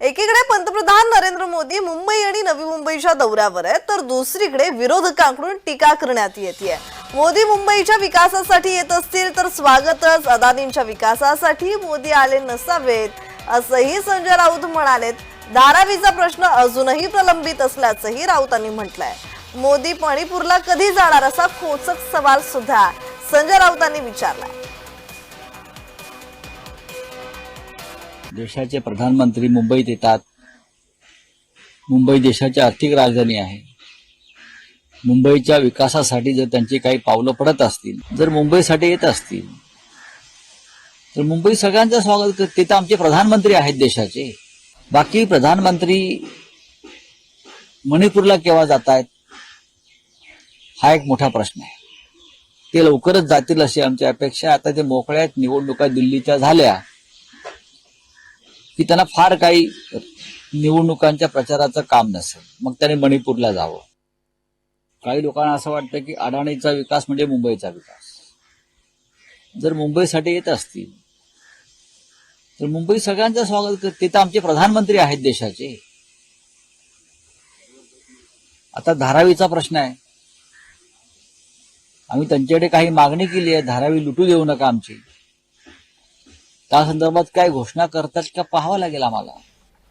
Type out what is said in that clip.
एकीकडे पंतप्रधान नरेंद्र मोदी मुंबई आणि नवी मुंबईच्या दौऱ्यावर आहेत तर दुसरीकडे विरोधकांकडून टीका करण्यात येते मोदी मुंबईच्या विकासासाठी येत असतील तर स्वागतच अदानींच्या विकासासाठी मोदी आले नसावेत असंही संजय राऊत म्हणालेत. धारावीचा प्रश्न अजूनही प्रलंबित असल्याचंही राऊतांनी म्हटलंय. मोदी मणिपूरला कधी जाणार असा खोचक सवाल सुद्धा संजय राऊतांनी विचारलाय. देशाचे प्रधानमंत्री मुंबईत येतात. मुंबई देशाची आर्थिक राजधानी आहे. मुंबईच्या विकासासाठी जर त्यांची काही पावलं पडत असतील जर मुंबईसाठी येत असतील तर मुंबई सगळ्यांचं स्वागत करते तर आमचे प्रधानमंत्री आहेत देशाचे. बाकी प्रधानमंत्री मणिपूरला केव्हा जात आहेत हा एक मोठा प्रश्न आहे. ते लवकरच जातील अशी आमची अपेक्षा आता ते मोकळ्या आहेत. निवडणुका दिल्लीच्या झाल्या. की त्यांना फार काही निवडणुकांच्या प्रचाराचं काम नसेल. मग त्याने मणिपूरला जावं. काही लोकांना असं वाटतं की अडाणीचा विकास म्हणजे मुंबईचा विकास. जर मुंबईसाठी येत असतील तर मुंबई सगळ्यांचं स्वागत करते ते तर आमचे प्रधानमंत्री आहेत देशाचे. आता धारावीचा प्रश्न आहे. आम्ही त्यांच्याकडे काही मागणी केली आहे धारावी लुटू देऊ नका आमची. त्या संदर्भात काय घोषणा करतात का पाहावं लागेल आम्हाला.